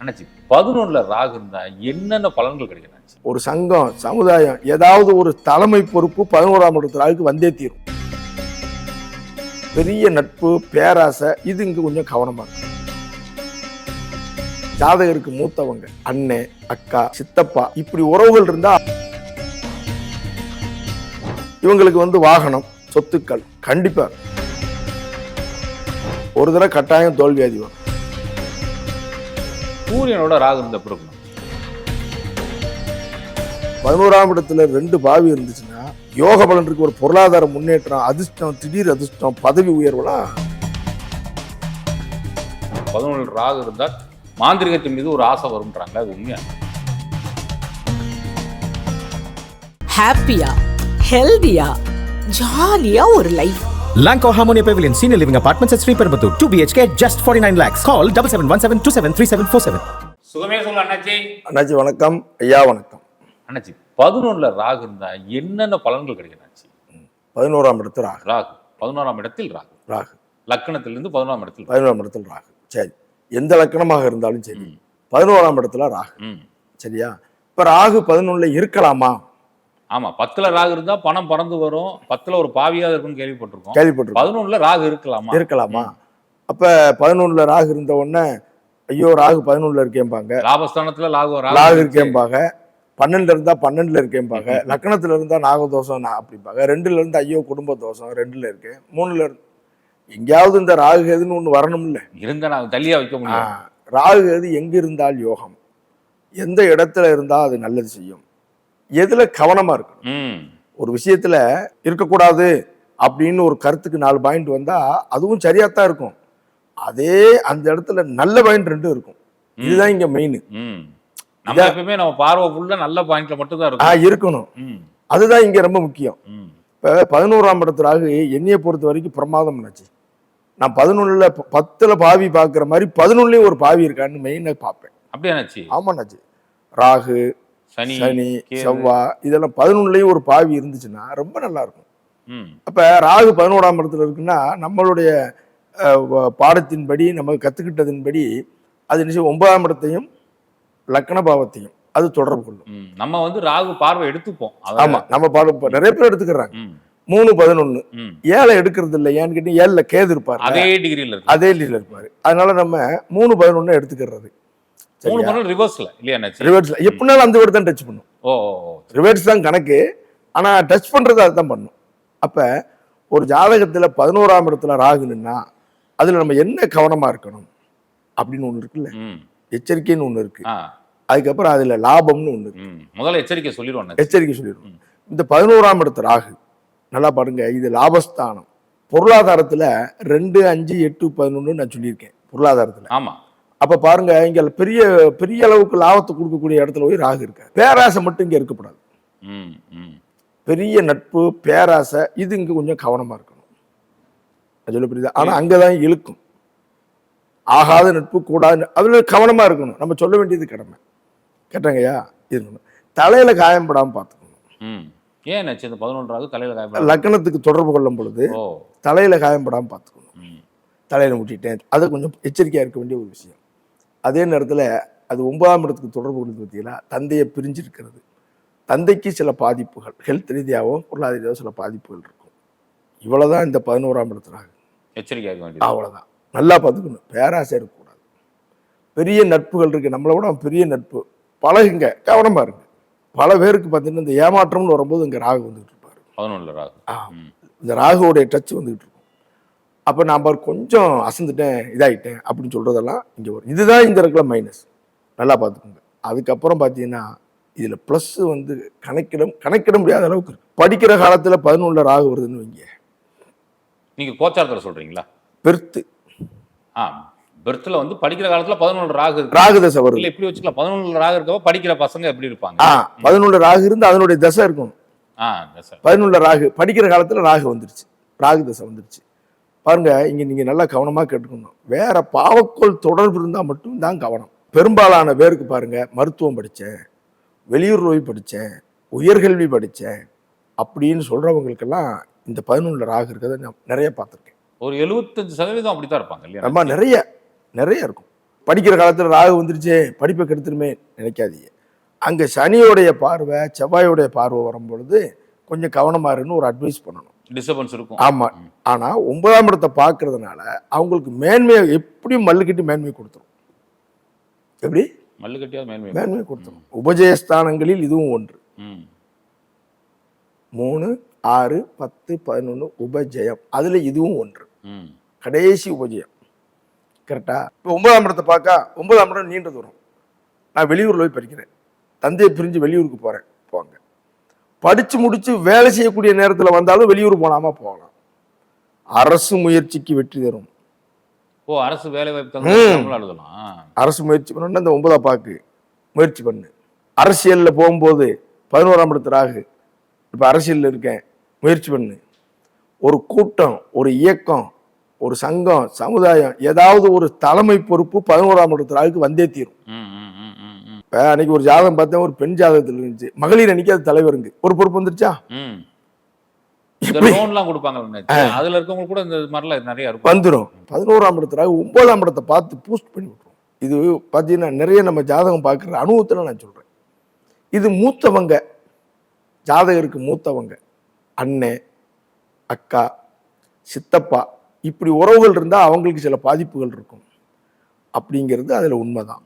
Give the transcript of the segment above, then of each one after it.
அண்ணாச்சி பதினொன்னுல ராகு இருந்தா என்னென்ன பலன்கள் கிடைக்கும் ஒரு சங்கம் சமுதாயம் ஏதாவது ஒரு தலைமை பொறுப்பு பதினோராம் இடத்துக்கு வந்தே தீரும். பெரிய நட்பு பேராசை இது இங்க கொஞ்சம் கவனமாக ஜாதகருக்கு மூத்தவங்க அண்ணே அக்கா சித்தப்பா இப்படி உறவுகள் இருந்தா இவங்களுக்கு வந்து வாகனம் சொத்துக்கள் கண்டிப்பா. ஒரு தடவை கட்டாயம் தோல்வியாதி வரும். சூரியனோட ராகு இருந்த பிறகு பதினோராம் இடத்துல ரெண்டு பாவி இருந்துச்சுன்னா யோக பலன் இருக்கு ஒரு பொருளாதார முன்னேற்றம் அதிர்ஷ்டம் திடீர் அதிர்ஷ்டம் பதவி உயர்வுலாம் பதினொன்று ராகு இருந்தா மாந்திரிகத்தின் மீது ஒரு ஆசை வரும்ன்றாங்க அது உண்மையா? ஹாப்பியா ஹெல்தியா ஜாலியா ஒரு life Lanco Harmonia Pavilion Senior Living Apartments at Sriperambur 2 BHK just 49 lakhs. Call 7717273747. சுகமே சொல்ல அண்ணாச்சி. அண்ணாச்சி வணக்கம். ஐயா வணக்கம். அண்ணாச்சி பதினொன்றுல ராகு இருந்தா என்னென்ன பலன்கள் கிடைக்கும் அண்ணாச்சி? பதினோராம் இடத்து ராகு. ராகு. பதினோராம் இடத்தில் ராகு. ராகு. லக்கணத்திலிருந்து பதினோராம் இடத்தில் ராகு. பதினோராம் இடத்துல ராகு. சரி. எந்த லக்கணமாக இருந்தாலும் சரி. பதினோராம் இடத்துல ராகு. ம். சரியா? இப்ப ராகு பதினொன்னுல இருக்கலாமா? ஆமா பத்துல ராகு இருந்தா பணம் பறந்து வரும். பத்துல ஒரு பாவியா இருக்கும்னு கேள்விப்பட்டிருக்கோம். கேள்விப்பட்டிருக்கோம். பதினொன்றுல ராகு இருக்கலாமா? இருக்கலாமா? அப்ப பதினொன்னுல ராகு இருந்த உடனே ஐயோ ராகு பதினொன்னுல இருக்கேன்பாங்க லாபஸ்தானத்துல ராகு ராகு இருக்கேன்பாங்க பன்னெண்டுல இருந்தா பன்னெண்டுல இருக்கேன்பாங்க லக்னத்துல இருந்தா நாகதோஷம் நான் அப்படிம்பாங்க. ரெண்டுல இருந்து ஐயோ குடும்ப தோஷம் ரெண்டுல இருக்கேன் மூணுல இருந்து எங்கேயாவது இந்த ராகு எதுன்னு ஒண்ணு வரணும்ல. இருந்தா நான் தள்ளியா வைக்க முடியும். ராகு எது எங்க இருந்தால் யோகம். எந்த இடத்துல இருந்தா அது நல்லது செய்யும். எதுல கவனமா இருக்கணும்? ம். ஒரு விஷயத்துல இருக்கக்கூடாது அப்படின்னு ஒரு கருத்துக்கு நாலு பாயிண்ட் வந்தா அதுவும் சரியாத்தான் இருக்கும். அதே அந்த இடத்துல நல்ல பாயிண்ட் ரெண்டும் இருக்கும். இதுதான் இங்க மெயின் நம்ம எப்பவுமே நம்ம பார்வை ஃபுல்லா நல்ல பாயிண்ட்ல மட்டும் தான் இருக்கும். இருக்கணும். அதுதான் இங்க ரொம்ப முக்கியம். இப்ப பதினோராம் இடத்து ராகு என்னைய பொறுத்த வரைக்கும் பிரமாதம் ஆச்சு நான் பதினொன்னுல பத்துல பாவி பாக்குற மாதிரி பதினொன்னுலயும் ஒரு பாவி இருக்கான்னு மெயினா பார்ப்பேன். அப்படியே ஆமாண்ணாச்சு ராகு சனி. செவ்வாய் இதெல்லாம் பதினொன்னுலயும் ஒரு பாவி இருந்துச்சுன்னா ரொம்ப நல்லா இருக்கும் அப்ப ராகு பதினோராம் இடத்துல இருக்குன்னா நம்மளுடைய பாடத்தின்படி நம்ம கத்துக்கிட்டதின்படி அது நிச்சயம் ஒன்பதாம் இடத்தையும் லக்கண பாவத்தையும் அது தொடர்பு கொள்ளும். நம்ம வந்து ராகு பார்வை எடுத்துப்போம். ஆமா நம்ம பாடம் இப்ப நிறைய பேர் எடுத்துக்கிறாங்க. மூணு பதினொன்னு. ஏழை எடுக்கிறது இல்லை ஏன்னு கேட்டீங்க ஏழுல கேது இருப்பாரு. அதே இருக்கு அதே லீல இருப்பாரு. அதனால நம்ம மூணு பதினொன்னு எடுத்துக்கிறது. மூணு பண்ணல் ரிவர்ஸ்ல இல்லையா ரிவர்ஸ்ல எப்படினாலும் அந்த வீடு தான் டச் பண்ணும். ஓ. ரிவர்ஸ் தான் கணக்கு. ஆனா டச் பண்றது அதுதான் பண்ணும். அப்ப ஒரு ஜாதகத்துல பதினோராம் இடத்துல ராகுனுன்னா அதுல நம்ம என்ன கவனமா இருக்கணும்? அப்படின்னு ஒண்ணு இருக்குல்ல. எச்சரிக்கைன்னு ஒண்ணு இருக்கு. அதுக்கப்புறம் அதுல லாபம்னு ஒண்ணு இருக்கு. முதல்ல எச்சரிக்கை சொல்லிடுவோம். எச்சரிக்கை சொல்லிடுவோம். இந்த பதினோராம் இடத்து ராகு நல்லா பாருங்க இது லாபஸ்தானம். பொருளாதாரத்துல ரெண்டு அஞ்சு எட்டு பதினொன்னு நான் சொல்லியிருக்கேன். பொருளாதாரத்துல. ஆமா. அப்ப பாருங்க இங்க பெரிய பெரிய அளவுக்கு லாபத்தை கொடுக்கக்கூடிய இடத்துல போய் ராகு இருக்காரு. பேராசை மட்டும் இங்க இருக்கக்கூடாது. பெரிய நட்பு பேராசை இது இங்க கொஞ்சம் கவனமா இருக்கணும். சொல்ல புரியுதா? ஆனா அங்கதான் இழுக்கும். ஆகாத நட்பு கூடாது அதுல கவனமா இருக்கணும். நம்ம சொல்ல வேண்டியது கடமை. கேட்டாங்கய்யா? இருக்கணும் தலையில காயம்படாம பார்த்துக்கணும். ஏன் இந்த பதினொன்றாவது தலையில காயப்பட லக்னத்துக்கு தொடர்பு கொள்ளும் பொழுது தலையில காயம்படாம பார்த்துக்கணும். தலையில முட்டிட்டேன். அது கொஞ்சம் எச்சரிக்கையா இருக்க வேண்டிய ஒரு விஷயம். அதே நேரத்துல அது ஒன்பதாம் இடத்துக்கு தொடர்பு கொண்டு பார்த்தீங்கன்னா தந்தையை பிரிஞ்சிருக்கிறது. தந்தைக்கு சில பாதிப்புகள் ஹெல்த் ரீதியாகவும் பொருளாதார ரீதியாகவும் சில பாதிப்புகள் இருக்கும். இவ்வளவுதான் இந்த பதினோராம் இடத்துல எச்சரிக்கை ஆக வேண்டியது அவ்வளவுதான். நல்லா பார்த்துக்கணும். பேராசை இருக்கக்கூடாது. பெரிய நட்புகள் இருக்கு. நம்மளை விட பெரிய நட்பு. பழகுங்க. கவனமா இருங்க. பல பேருக்கு பார்த்தீங்கன்னா இந்த ஏமாற்றம்னு வரும்போது இங்க ராகு வந்துகிட்டு இருப்பாரு. பதினொன்றுல ராகு. ஆ, இந்த ராகுவோடைய டச் வந்துகிட்டு இருக்கும். அப்போ நான் பாரு கொஞ்சம் அசந்துட்டேன் இதாயிட்டேன் அப்படின்னு சொல்றதெல்லாம் இங்கே வரும். இதுதான் இந்த இடத்துல மைனஸ் நல்லா பார்த்துக்கோங்க. அதுக்கப்புறம் பார்த்தீங்கன்னா இதில் ப்ளஸ் வந்து கணக்கிட கணக்கிட முடியாத அளவுக்கு படிக்கிற காலத்தில் பதினொன்றுல ராகு வருதுன்னு வைங்க. நீங்க கோச்சாரத்துல சொல்றீங்களா? பெருத்து ஆ பெர்த்ல வந்து படிக்கிற காலத்துல பதினொன்று ராகு ராகு தசை வருது. இல்ல இப்படி வச்சுக்கலாம்? பதினொன்றுல ராகு இருக்கவோ படிக்கிற பசங்க எப்படி இருப்பாங்க? ஆ பதினொன்று ராகு இருந்து அதனுடைய தசை இருக்கணும் ஆ sir. பதினொன்றுல ராகு படிக்கிற காலத்துல ராகு வந்துருச்சு. ராகு தசை வந்துருச்சு. பாருங்க இங்க நீங்க நல்லா கவனமா கேட்டுக்கணும். வேற பாவக்கோள் தொடர்பு இருந்தா மட்டும் தான் கவனம். பெரும்பாலான பேருக்கு பாருங்க மருத்துவம் படிச்சேன் வெளியூர் போய் படிச்சேன் உயர்கல்வி படிச்சேன் அப்படின்னு சொல்றவங்களுக்கெல்லாம் இந்த பதினொன்றுல ராகு இருக்கிறத நான் நிறைய பார்த்துருக்கேன். ஒரு எழுபத்தஞ்சு சதவீதம் அப்படித்தான் இருப்பாங்க இல்லையா? ரொம்ப நிறைய நிறைய இருக்கும். படிக்கிற காலத்தில் ராகு வந்துருச்சே படிப்பை கெடுத்துருமே நினைக்காதீங்க. அங்கே சனியோடைய பார்வை செவ்வாயோடைய பார்வை வரும்பொழுது கொஞ்சம் கவனமா இருன்னு ஒரு அட்வைஸ் பண்ணணும். டிஸ்டர்பன்ஸ் இருக்கும். ஆமா. ஆனா ஒன்பதாம் இடத்தை பார்க்கறதுனால அவங்களுக்கு மேன்மையை எப்படியும் மல்லுக்கட்டி மேன்மை கொடுத்துரும். எப்படி? மல்லு கட்டியாவது மேன்மை மேன்மை கொடுத்துரும். உபஜயஸ்தானங்களில் இதுவும் ஒன்று. மூணு ஆறு பத்து பதினொன்று உபஜயம். அதுல இதுவும் ஒன்று. ம். கடைசி உபஜயம். கரெக்டா இப்போ ஒன்பதாம் இடத்தை பார்க்க ஒன்பதாம் இடம் நீண்ட தூரம். நான் வெளியூர்ல போய் படிக்கிறேன். தந்தையை பிரிஞ்சு வெளியூருக்கு போறேன். போங்க. படிச்சு முடிச்சு வேலை செய்யக்கூடிய நேரத்துல வந்தாலும் வெளியூர் போனாம போகலாம். அரசு முயற்சிக்கு வெற்றி தரும். ஓ அரசு வேலை வாய்ப்பு அரசு முயற்சி பண்ணணும்னா இந்த ஒன்பதா பாக்கு முயற்சி பண்ணு. அரசியல்ல போகும்போது பதினோராம் இடத்து ராகு. இப்ப அரசியல்ல இருக்கேன். முயற்சி பண்ணு. ஒரு கூட்டம் ஒரு இயக்கம் ஒரு சங்கம் சமுதாயம் ஏதாவது ஒரு தலைமை பொறுப்பு பதினோராம் இடத்து ராகுக்கு வந்தே தீரும். இப்ப அன்னைக்கு ஒரு ஜாதகம் பார்த்தேன் ஒரு பெண் ஜாதகத்தில் இருந்துச்சு. மகளிர் அன்னைக்கு அது தலைவருங்க. ஒரு பொறுப்பு வந்துருச்சா? லோன்லாம் கொடுப்பாங்கல்ல அதுல இருக்கவங்க கூட இந்த மாதிரிலாம் நிறைய இருக்கும். வந்துடும் பதினோராம் இடத்து ராகு ஒன்பதாம் இடத்தை பார்த்து பூஸ்ட் பண்ணி விட்டுரும். இது பார்த்தீங்கன்னா நிறைய நம்ம ஜாதகம் பார்க்குற அனுபவத்தில் நான் சொல்றேன். இது மூத்தவங்க ஜாதகருக்கு மூத்தவங்க அண்ணன் அக்கா சித்தப்பா இப்படி உறவுகள் இருந்தால் அவங்களுக்கு சில பாதிப்புகள் இருக்கும். அப்படிங்கிறது அதில் உண்மைதான்.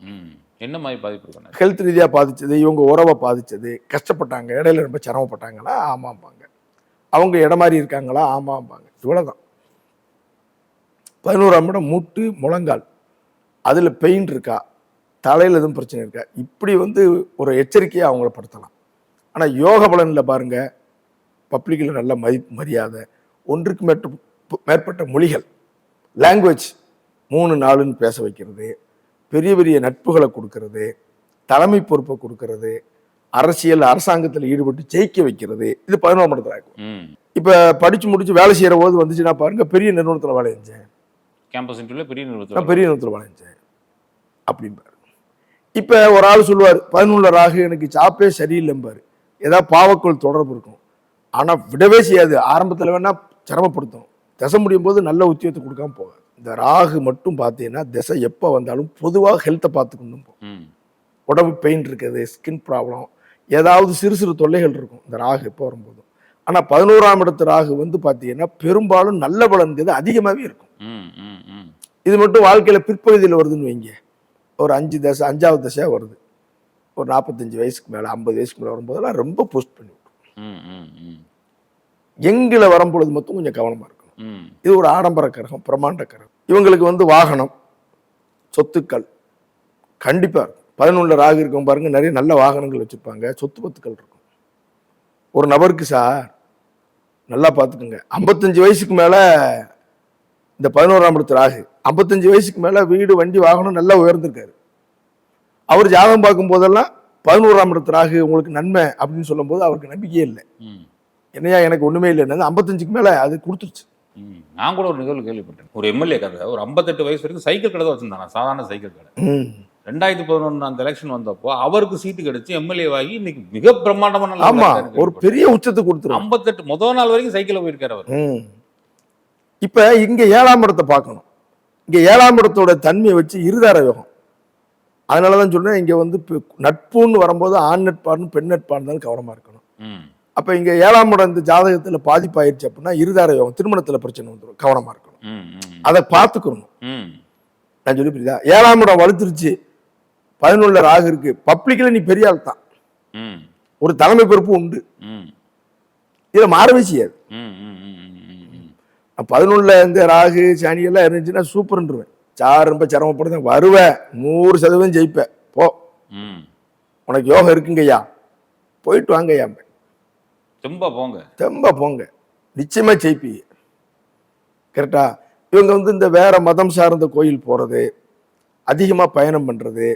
என்ன மாதிரி பாதிப்பு ஹெல்த் ரீதியாக பாதிச்சது இவங்க உறவை பாதிச்சது கஷ்டப்பட்டாங்க இடையில ரொம்ப சிரமப்பட்டாங்களா? ஆமாம்பாங்க. அவங்க இடம் மாதிரி இருக்காங்களா? ஆமாம்பாங்க. இவ்வளோதான் பதினோராம் இடம் மூட்டு முழங்கால். அதில் பெயின் இருக்கா? தலையில் எதுவும் பிரச்சனை இருக்கா? இப்படி வந்து ஒரு எச்சரிக்கையை அவங்கள படுத்தலாம். ஆனால் யோக பலனில் பாருங்கள் பப்ளிக்கில் நல்ல மதி மரியாதை ஒன்றுக்கு மேற்பட்ட மொழிகள் லாங்குவேஜ் மூணு நாலுன்னு பேச வைக்கிறது பெரிய பெரிய நட்புகளை கொடுக்கறது தலைமை பொறுப்பை கொடுக்கறது அரசியல் அரசாங்கத்தில் ஈடுபட்டு ஜெயிக்க வைக்கிறது இது பதினோராம் இடத்துல இருக்கும் இப்போ படிச்சு முடிச்சு வேலை செய்கிற போது வந்துச்சுன்னா பாருங்க பெரிய நிறுவனத்தில் வேலை செஞ்சேன். கேம்பஸ் பெரிய நிறுவனத்தில் பெரிய நிறுவனத்தில் வேலை செஞ்சேன். அப்படிம்பாரு. இப்போ ஒரு ஆள் சொல்லுவார் பதினொன்று ராகு எனக்கு சாப்பே சரியில்லைம்பாரு ஏதாவது பாவக்குள் தொடர்பு இருக்கும். ஆனால் விடவே செய்யாது. ஆரம்பத்தில் வேணா சிரமப்படுத்தும் திசை முடியும் போது நல்ல உத்தியோகத்தை கொடுக்காம போகாது. இந்த ராகு மட்டும் பார்த்தீங்கன்னா திசை எப்போ வந்தாலும் பொதுவாக ஹெல்த்தை பார்த்துக்கணும் உடம்பு பெயின் இருக்குது ஸ்கின் ப்ராப்ளம் ஏதாவது சிறு சிறு தொல்லைகள் இருக்கும் இந்த ராகு எப்போ வரும்போது. ஆனால் பதினோராம் இடத்து ராகு வந்து பார்த்தீங்கன்னா பெரும்பாலும் நல்ல பலன்கிறது அதிகமாகவே இருக்கும். ம் ம் ம். இது மட்டும் வாழ்க்கையில் பிற்பகுதியில் வருதுன்னு வைங்க. ஒரு அஞ்சு தசை அஞ்சாவது தசையாக வருது. ஒரு நாற்பத்தஞ்சு வயசுக்கு மேலே ஐம்பது வயசுக்கு மேலே வரும்போதெல்லாம் ரொம்ப போஸ்ட் பண்ணி விட்டுரும் எங்கில வரும்பொழுது மட்டும் கொஞ்சம் கவனமாக இருக்கணும். ம். இது ஒரு ஆடம்பர கரகம் பிரமாண்ட கரகம். இவங்களுக்கு வந்து வாகனம் சொத்துக்கள் கண்டிப்பாக இருக்கும் பதினொன்றில் ராகு இருக்கும் பாருங்க நிறைய நல்ல வாகனங்கள் வச்சுருப்பாங்க சொத்து பத்துக்கள் இருக்கும். ஒரு நபருக்கு சார் நல்லா பார்த்துக்குங்க. ஐம்பத்தஞ்சு வயசுக்கு மேலே இந்த பதினோராம் இடத்து ராகு ஐம்பத்தஞ்சு வயசுக்கு மேலே வீடு வண்டி வாகனம் நல்லா உயர்ந்திருக்காரு. அவர் ஜாதகம் பார்க்கும் போதெல்லாம் பதினோராம் இடத்து ராகு உங்களுக்கு நன்மை அப்படின்னு சொல்லும்போது அவருக்கு நம்பிக்கையே இல்லை. என்னையா எனக்கு ஒன்றுமே இல்லைன்னு ஐம்பத்தஞ்சுக்கு மேலே அது கொடுத்துருச்சு. நான் கூட ஒரு நிகழ்வு கேள்விப்பட்டேன் ஒரு எம்எல்ஏ கதை. ஒரு ஐம்பத்தெட்டு வயசு வரைக்கும் சைக்கிள் கடை தான் வச்சிருந்தாங்க. சாதாரண சைக்கிள் கடை. ரெண்டாயிரத்தி பதினொன்று அந்த எலெக்ஷன் வந்தப்போ அவருக்கு சீட்டு கிடைச்சு எம்எல்ஏ ஆகி இன்னைக்கு மிக பிரம்மாண்டமான ஆமா. ஒரு பெரிய உச்சத்தை கொடுத்துரும். ஐம்பத்தெட்டு முதல் நாள் வரைக்கும் சைக்கிள்ல போயிருக்காரு அவர். இப்ப இங்க ஏழாம் இடத்தை பார்க்கணும். இங்க ஏழாம் இடத்தோட தன்மையை வச்சு இருதார யோகம். அதனாலதான் சொல்றேன் இங்க வந்து நட்புன்னு வரும்போது ஆண் நட்பான்னு பெண் நட்பா இருந்தாலும் கவனமா இருக்கணும். அப்ப இங்க ஏழாம் இடம் இந்த ஜாதகத்துல பாதிப்பாயிருச்சு அப்படின்னா இருதார யோகம் திருமணத்துல பிரச்சனை வந்துடும் கவனமா இருக்கணும். அதை பார்த்துக்கணும். ம். நான் சொல்லி புரியுதா? ஏழாம் இடம் வலுத்துருச்சு பதினொன்றுல ராகு இருக்கு பப்ளிக்ல நீ பெரிய ஆள் தான். ம். ஒரு தலைமை பொறுப்பு உண்டு. ம். இதுல மாறவே செய்யாது. பதினொன்றுல இந்த ராகு சனி எல்லாம் இருந்துச்சுன்னா சூப்பர்ன்றுவேன். சார் ரொம்ப சிரமப்படுதேன் வருவேன் நூறு சதவீதம் ஜெயிப்பேன். போ. ம். உனக்கு யோகம் இருக்குங்கய்யா. போயிட்டு வாங்கய்யா ரொம்ப போங்க. தெம்ப போங்க. நிச்சயமா ஜெயிப்பீங்க கரெக்டா? இவங்க வந்து இந்த வேற மதம் சார்ந்த கோயில் போறது அதிகமா பயணம் பண்றது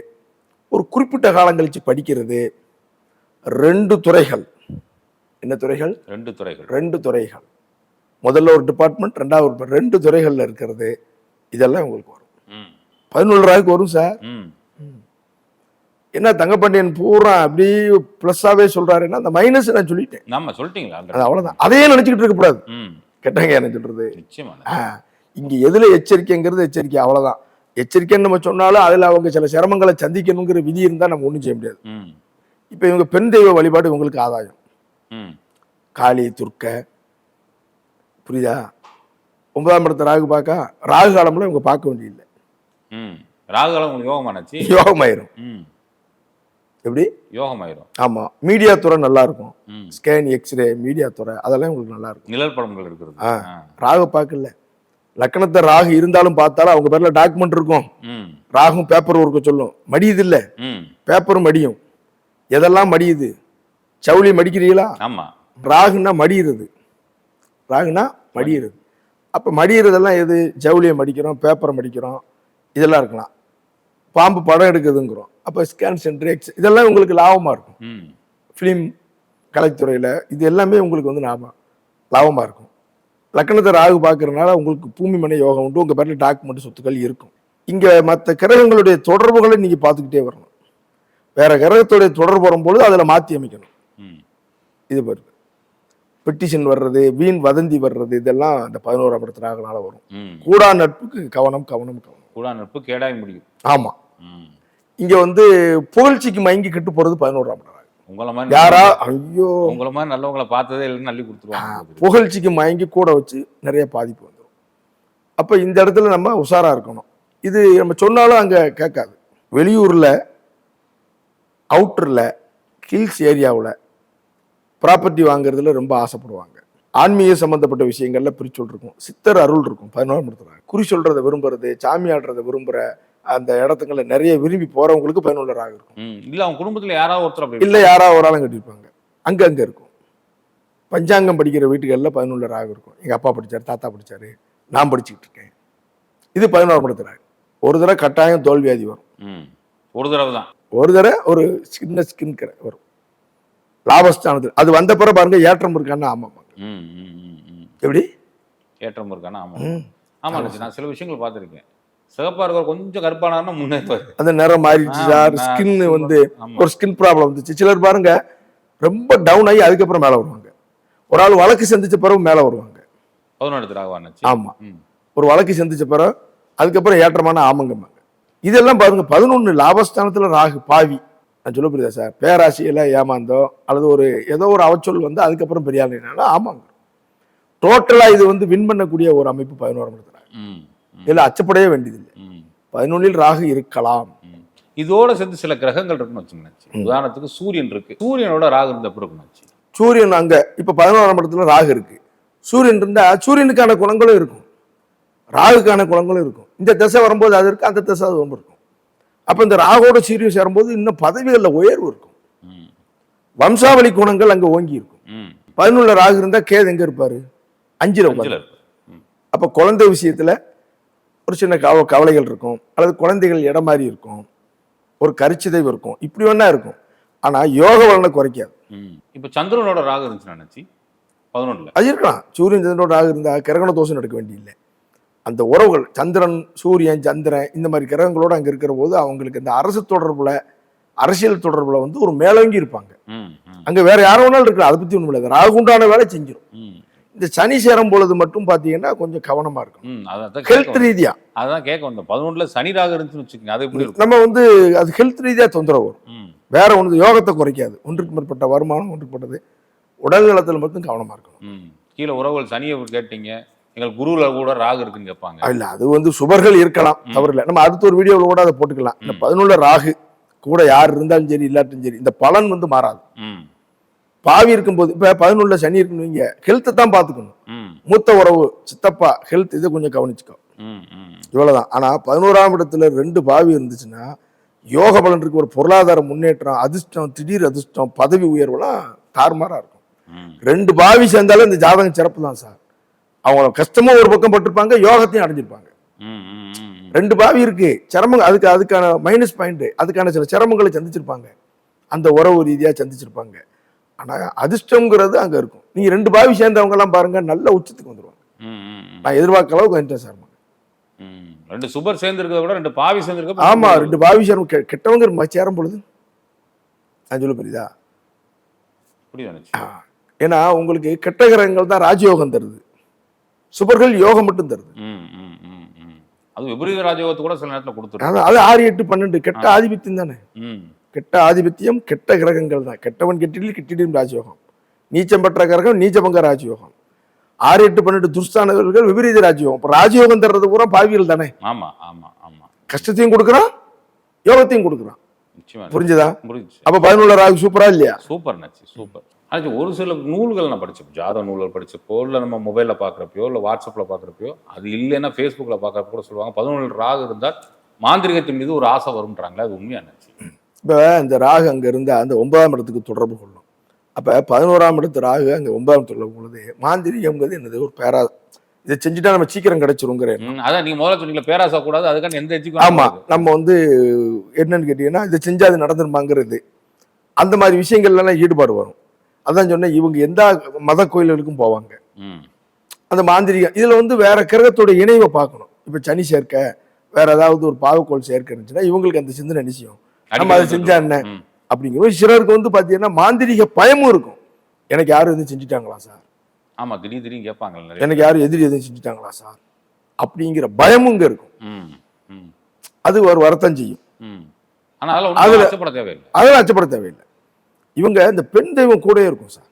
ஒரு குறிப்பிட்ட காலம் கழிச்சு படிக்கிறது ரெண்டு துறைகள். என்ன துறைகள்? ரெண்டு துறைகள். ரெண்டு துறைகள். முதல்ல ஒரு டிபார்ட்மெண்ட் ரெண்டாவது ரெண்டு துறைகள்ல இருக்கிறது. இதெல்லாம் உங்களுக்கு வரும். பதினொன்று ரூபாய்க்கு வரும் சார். என்ன தங்கப்பாண்டியன் பூரா அப்படி ப்ளஸ்ஸாவே சொல்றாருன்னா அந்த மைனஸ் நான் சொல்லிட்டேன். நாம சொல்லிட்டீங்களா? அது அவ்வளவுதான். அதையே நினைச்சுக்கிட்டு இருக்கக்கூடாது கேட்டாங்க என்ன ஆ, இங்க எதுல எச்சரிக்கைங்கிறது எச்சரிக்கை அவ்வளவுதான். எச்சரிக்கைன்னு நம்ம சொன்னாலும் அதில் அவங்க சில சிரமங்களை சந்திக்கணுங்கிற விதி இருந்தால் நம்ம ஒன்றும் செய்ய முடியாது. ம். இப்போ இவங்க பெண் தெய்வ வழிபாடு இவங்களுக்கு ஆதாயம். ம். காளி துர்க்க புரியுதா? ஒன்பதாம் இடத்த ராகு பார்க்க ராகு காலம்ல இவங்க பார்க்க வேண்டியதில்லை. ம். ராகுகாலம் உங்களுக்கு யோகமானாச்சு? யோகமாயிரும். எப்படி? யோகமாயிரும். ஆமாம் மீடியா துறை நல்லா இருக்கும் ஸ்கேன் எக்ஸ்ரே மீடியா துறை அதெல்லாம் உங்களுக்கு நல்லா இருக்கும் நிழல் படங்கள் இருக்கிறது. ராகு பார்க்கல. லக்கணத்தை ராகு இருந்தாலும் பார்த்தாலும் அவங்க பேர்ல டாக்குமெண்ட் இருக்கும். ராகும் பேப்பர் ஒர்க்க சொல்லும். மடியுது இல்ல. பேப்பரும் மடியும். எதெல்லாம் மடியுது? சவுளி மடிக்கிறீங்களா? ஆமா. ராகுன்னா மடியிறது. ராகுனா மடியிறது. அப்போ மடியிறதெல்லாம் எது? ஜவுளியை மடிக்கிறோம் பேப்பரை மடிக்கிறோம் இதெல்லாம் இருக்கலாம். பாம்பு படம் எடுக்குதுங்கிறோம். அப்போ ஸ்கேன் சென்டர் எக்ஸ் இதெல்லாம் உங்களுக்கு லாபமாக இருக்கும். ம். ஃபிலிம் கலைத்துறையில் இது எல்லாமே உங்களுக்கு வந்து லாபம் லாபமாக இருக்கும். லக்கணத்தை ராகு பார்க்கறதுனால உங்களுக்கு பூமி மனை யோகம் உண்டு உங்கள் பேரில் டாக்குமெண்ட் சொத்துக்கள் இருக்கும். இங்கே மற்ற கிரகங்களுடைய தொடர்புகளை நீங்கள் பார்த்துக்கிட்டே வரணும். வேற கிரகத்துடைய தொடர்பு வரும்பொழுது அதில் மாற்றி அமைக்கணும். ம். இது பாருங்க. பெட்டிஷன் வர்றது வீண் வதந்தி வர்றது இதெல்லாம் அந்த பதினோராம் இடத்துல வரும். ம். கூடா நட்புக்கு கவனம் கவனம் கவனம். கூட நட்பு கேடாய் முடியும். ஆமாம் ம். இங்கே வந்து புகழ்ச்சிக்கு மயங்கி கெட்டு போகிறது பதினோராம் இடம். உங்களை மாதிரி யாரா? ஐயோ. உங்களை மாதிரி நல்லவங்களை பார்த்ததே இல்லைன்னு அள்ளி கொடுத்துருவாங்க புகழ்ச்சிக்கு மயங்கி கூட வச்சு நிறைய பாதிப்பு வந்துடும் அப்போ இந்த இடத்துல நம்ம உஷாரா இருக்கணும். இது நம்ம சொன்னாலும் அங்கே கேட்காது. வெளியூரில் அவுட்டரில் ஹில்ஸ் ஏரியாவில் ப்ராப்பர்ட்டி வாங்குறதுல ரொம்ப ஆசைப்படுவாங்க. ஆன்மீக சம்பந்தப்பட்ட விஷயங்கள்ல பிரிச்சொல் இருக்கும். சித்தர் அருள் இருக்கும். பதினோரு இடத்துல குறி சொல்றதை விரும்புறது சாமி ஆடுறதை விரும்புற அந்த இடத்துங்களை நிறைய விரும்பி போறவங்களுக்கு பதினொன்று ராகு இருக்கும் இல்ல அவங்க குடும்பத்துல யாராவது ஒருத்தர் இல்லை யாரா ஒரு ஆளும் கட்டியிருப்பாங்க அங்க அங்க இருக்கும். பஞ்சாங்கம் படிக்கிற வீட்டுகளில் பதினொன்று ராகு இருக்கும். எங்க அப்பா படிச்சாரு தாத்தா படிச்சாரு நான் படிச்சுக்கிட்டு இருக்கேன். இது பதினோரு ஒரு தடவை கட்டாயம் தோல்வியாதி வரும். ஒரு தடவை தான். ஒரு தடவை ஒரு சின்ன ஸ்கின் கரை வரும். லாபஸ்தானத்தில் அது வந்த பிறகு பாருங்க ஏற்றம் இருக்கான்னு ஆமாம் எப்படி? ஏற்றம் இருக்கானா ஆமா ம். ஆமா அண்ணாச்சி, நான் சில விஷயங்கள் பார்த்திருக்கேன். சிகப்பா இருக்கிற கொஞ்சம் கருப்பானாருன்னா முன்னேற்பாரு அந்த நிறம் மாறிடுச்சு சார். ஸ்கின் வந்து. ஒரு ஸ்கின் ப்ராப்ளம் வந்துச்சு. சிலர் பாருங்க ரொம்ப டவுன் ஆகி அதுக்கப்புறம் மேலே வருவாங்க. ஒரு ஆள் வழக்கு சந்திச்ச பிறகு மேலே வருவாங்க. பதினொன்று ராகவானாச்சு ஆமா. ம். ஒரு வழக்கு சந்திச்ச பிறகு அதுக்கப்புறம் ஏற்றமான ஆமங்கம்பாங்க இதெல்லாம் பாருங்க பதினொன்று லாபஸ்தானத்துல ராகு பாவி. நான் சொல்ல புரியுதா சார்? பேராசியில ஏமாந்தோ அல்லது ஒரு ஏதோ ஒரு அவச்சொல் வந்து அதுக்கப்புறம் பெரிய ஆளுனாலும் ஆமாங்க டோட்டலா இது வந்து வின் பண்ணக்கூடிய ஒரு அமைப்பு பதினோராம் இடத்துல. இதுல அச்சப்படவே வேண்டியதில்லை. பதினொன்றில் ராகு இருக்கலாம். இதோட சேர்ந்து சில கிரகங்கள் இருக்குன்னு வச்சுக்கோங்க. உதாரணத்துக்கு சூரியன் இருக்கு. சூரியனோட ராகு இருந்த இருக்கும்னாச்சு சூரியன் அங்க இப்ப பதினோராம் இடத்துல ராகு இருக்கு. சூரியன் இருந்தா சூரியனுக்கான குணங்களும் இருக்கும். ராகுக்கான குணங்களும் இருக்கும். இந்த திசை வரும்போது அது இருக்கு அந்த திசை அது ஒன்று இருக்கும். அப்ப இந்த ராகோட சூரியன் சேரும்போது இன்னும் பதவிகள்ல உயர்வு இருக்கும். வம்சாவளி குணங்கள் அங்க ஓங்கி இருக்கும். பதினொன்றுல ராகு இருந்தா கேது எங்க இருப்பாரு? அஞ்சுல அப்ப குழந்தை விஷயத்துல ஒரு சின்ன கவ கவலைகள் இருக்கும். அல்லது குழந்தைகள் இடம் மாதிரி இருக்கும். ஒரு கருச்சிதைவு இருக்கும். இப்படி வேணா இருக்கும். ஆனா யோக பலனை குறைக்காது. இப்போ சந்திரனோட ராகு இருந்துச்சு நினைச்சி பதினொன்றுல அது இருக்கலாம் சூரியன் சந்திரனோட ராகு இருந்தா கிரகண தோஷம் எடுக்க வேண்டியதில்லை அந்த உறவுகள் சந்திரன் சூரியன் சந்திரன் இந்த மாதிரி கிரகங்களோட அங்க இருக்கிற போது அவங்களுக்கு இந்த அரசு தொடர்புல அரசியல் தொடர்புல வந்து ஒரு மேலோங்கி இருப்பாங்க. அங்க வேற யாரும் வேணாலும் இருக்கலாம். அதை பத்தி ஒண்ணும் இல்லை. ராகு உண்டான வேலை செஞ்சிடும் இந்த சனி சேரும் பொழுது மட்டும் பாத்தீங்கன்னா கொஞ்சம் கவனமா இருக்கும் ஹெல்த் கேட்க ரீதியா. அதான் கேட்க வந்தேன் பதினொன்றுல சனி ராகு இருந்துச்சுன்னு வச்சுக்கோங்க அது எப்படி நம்ம வந்து அது ஹெல்த் ரீதியா தொந்தரவு வரும். வேற ஒன்று யோகத்தை குறைக்காது. ஒன்றுக்கு மேற்பட்ட வருமானம் ஒன்றுக்கு மேற்பட்டது. உடல் நலத்தில் மட்டும் கவனமா இருக்கணும். கீழே உறவுகள் சனியை கேட்டீங்க? எங்கள் குருல கூட ராகு இருக்குன்னு கேட்பாங்க. இல்ல அது வந்து சுபர்கள் இருக்கலாம் தவறு இல்லை. நம்ம அடுத்த ஒரு வீடியோவில் கூட அதை போட்டுக்கலாம். இந்த பதினொன்று ராகு கூட யார் இருந்தாலும் சரி இல்லாட்டும் சரி இந்த பலன் வந்து மாறாது. பாவி இருக்கும்போது இப்போ பதினொன்றுல சனி இருக்குன்னு வைங்க ஹெல்த்தை தான் பார்த்துக்கணும். மூத்த உறவு சித்தப்பா ஹெல்த் இதை கொஞ்சம் கவனிச்சுக்கோ. ம் ம். இவ்வளவுதான். ஆனா பதினோராம் இடத்துல ரெண்டு பாவி இருந்துச்சுன்னா யோக பலன் இருக்கு ஒரு பொருளாதார முன்னேற்றம் அதிர்ஷ்டம் திடீர் அதிர்ஷ்டம் பதவி உயர்வுலாம் தாறுமாறா இருக்கும். ரெண்டு பாவி சேர்ந்தாலும் இந்த ஜாதகம் சிறப்பு தான் சார். அவங்க கஷ்டமும் ஒரு பக்கம் பட்டிருப்பாங்க யோகத்தையும் அடைஞ்சிருப்பாங்க. ரெண்டு பாவி இருக்கு சிரமம் அதுக்கு அதுக்கான மைனஸ் பாயிண்ட் அதுக்கான சில சிரமங்களை சந்திச்சிருப்பாங்க. அந்த உறவு ரீதியா சந்திச்சிருப்பாங்க. ஆனா அதிர்ஷ்டங்கிறது அங்க இருக்கும். நீங்க ரெண்டு பாவி சேர்ந்தவங்க எல்லாம் பாருங்க நல்ல உச்சத்துக்கு ம் நான் எதிர்பார்க்க அளவுக்கு வந்துட்டேன் சார். ம் ரெண்டு சுபர் சேர்ந்துருக்கிறத விட ரெண்டு பாவி சேர்ந்துருக்க ஆமா ரெண்டு பாவி சேரும் கெட்டவங்க சேரும் பொழுது. நான் சொல்ல புரியுதா. ஏன்னா உங்களுக்கு கெட்ட கிரகங்கள் தான் ராஜயோகம் தருது. சுபர்கள் யோகம் மட்டும் தருது. அது விபரீத ராஜயோகத்தை கூட சில நேரத்துல கொடுத்துரும். அது ஆறு எட்டு பன்னெண்டு கெட்ட ஆதிபத்தியம் தானே? ம். கெட்ட ஆதிபத்தியம் கெட்ட கிரகங்கள் தான். கெட்டவன் கெட்டிடில் கெட்டிடும் ராஜயோகம். நீச்சம் பெற்ற கிரகம் நீச்சபங்க ராஜயோகம். ஆறு எட்டு பன்னெண்டு துர்ஸ்தானவர்கள் விபரீத ராஜயோகம். இப்போ ராஜயோகம் தர்றது பூரா பாவிகள் தானே? ஆமா ஆமா ஆமா. கஷ்டத்தையும் கொடுக்குறான் யோகத்தையும் கொடுக்குறான். புரிஞ்சுதா? புரிஞ்சுச்சு. அப்ப பதினொன்று ராகு சூப்பரா இல்லையா? சூப்பர் நச்சு சூப்பர். அது ஒரு சில நூல்கள் நான் படிச்சேன். ஜாத நூல்கள் படிச்சப்போ இல்லை நம்ம மொபைலில் பார்க்குறப்பயோ இல்லை வாட்ஸ்அப்பில் பார்க்குறப்பயோ அது இல்லைன்னா ஃபேஸ்புக்கில் பார்க்குறப்ப கூட சொல்லுவாங்க. பதினொன்று ராகு இருந்தால் மாந்திரிகத்தின் மீது ஒரு ஆசை வரும்ன்றாங்களே அது உண்மையா நச்சு? இப்போ இந்த ராகு அங்க இருந்தா அந்த ஒன்பதாம் இடத்துக்கு தொடர்பு கொள்ளும். அப்ப பதினோராம் இடத்து ராகு அங்க ஒன்பதாம் தொடர்பு கொள்ளுது மாந்திரிகம்ங்கிறது என்னது? ஒரு பேரா இதை செஞ்சுட்டா நம்ம சீக்கிரம் கிடைச்சிருங்கிற அதான் நீங்க முதல்ல சொன்னீங்களா பேராசை கூடாது அதுக்கான எந்த ஆமா நம்ம வந்து என்னன்னு கேட்டீங்கன்னா இதை செஞ்சா அது நடந்துருமாங்கிறது. அந்த மாதிரி விஷயங்கள்லாம் ஈடுபாடு வரும். அதான் சொன்னேன் இவங்க எந்த மத கோயில்களுக்கும் போவாங்க. அந்த மாந்திரிகம் இதுல வந்து வேற கிரகத்தோட இணைவை பார்க்கணும். இப்ப சனி சேர்க்க வேற ஏதாவது ஒரு பாவக்கோள் சேர்க்க இருந்துச்சுன்னா இவங்களுக்கு அந்த சிந்தனை நிச்சயம் நம்ம அதை செஞ்சா என்ன ம். அப்படிங்கிற சிலருக்கு வந்து பாத்தீங்கன்னா மாந்திரிக பயமும் இருக்கும். எனக்கு யாரும் எதுவும் செஞ்சுட்டாங்களா சார்? ஆமா திடீர் திடீர்னு கேட்பாங்கல்ல நிறைய எனக்கு யாரும் எதிரி எதுவும் செஞ்சுட்டாங்களா சார்? அப்படிங்கிற பயமும் இங்க இருக்கும் அது ஒரு வருத்தம் செய்யும். அதுல- தேவையில்லை. அதெல்லாம் அச்சப்பட தேவையில்லை. இவங்க இந்த பெண் தெய்வம் கூடயே இருக்கும் சார்.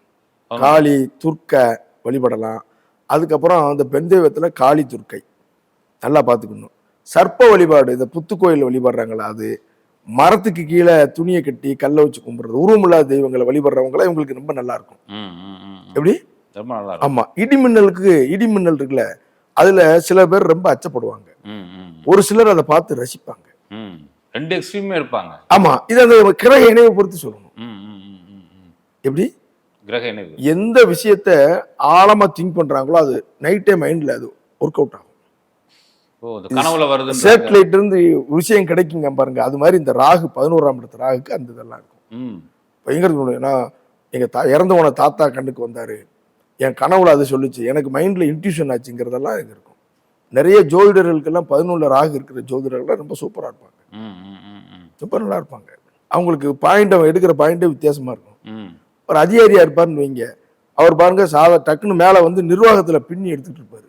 காளி துர்க்க வழிபடலாம். அதுக்கப்புறம் அந்த பெண் தெய்வத்துல காளி துர்க்கை. நல்லா பார்த்துக்கணும். சர்ப்ப வழிபாடு இந்த புத்து கோயில் வழிபடுறாங்களா அது? மரத்துக்கு கீழே துணியை கட்டி கல்லை வச்சு கும்பிடுறது உருவமில்லாத தெய்வங்களை வழிபடுறவங்கள இவங்களுக்கு ரொம்ப நல்லா இருக்கும். எப்படி? ஆமா இடிமின்னலுக்கு இடிமின்னல் இருக்குல்ல அதுல சில பேர் ரொம்ப அச்சப்படுவாங்க. ஒரு சிலர் அதை பார்த்து ரசிப்பாங்க. ரெண்டு எக்ஸ்ட்ரீமே இருப்பாங்க. ஆமா இது அந்த கிரக இணைவை பொறுத்து சொல்லணும். எப்படி? கிரக இணைவு. எந்த விஷயத்த ஆழமா திங்க் பண்றாங்களோ அது நைட் டைம் மைண்ட்ல அது ஒர்க் அவுட் ஆகும். கனவுல வருது சேட்டலைட் இருந்து விஷயம் கிடைக்குங்க பாருங்க. அது மாதிரி இந்த ராகு பதினோராம் இடத்து ராகுக்கு அந்த இதெல்லாம் இருக்கும். பயங்கர நான் எங்க தா இறந்து போன தாத்தா கண்ணுக்கு வந்தாரு. என் கனவுல அது சொல்லுச்சு. எனக்கு மைண்ட்ல இன்ட்யூஷன் ஆச்சுங்கிறதெல்லாம் இது இருக்கும். நிறைய ஜோதிடர்களுக்கெல்லாம் பதினொன்று ராகு இருக்கிற ஜோதிடர்கள்லாம் ரொம்ப சூப்பரா இருப்பாங்க. ரொம்ப நல்லா இருப்பாங்க. அவங்களுக்கு பாயிண்ட் அவன் எடுக்கிற பாயிண்டே வித்தியாசமா இருக்கும். ஒரு அதிகாரியா இருப்பாருன்னு வைங்க. அவர் பாருங்க சாதா டக்குன்னு மேல வந்து நிர்வாகத்துல பின்னி எடுத்துட்டு இருப்பாரு.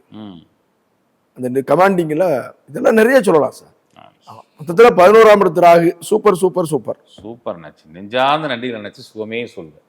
அந்த கமாண்டிங்ல இதெல்லாம் நிறைய சொல்லலாம் சார். மொத்தத்துல பதினோராம் இடத்து Rahu. Super super super. Super நச்சு. நெஞ்சார்ந்த நன்றிகள் நினைச்சு சுகமே சொல்லுவேன்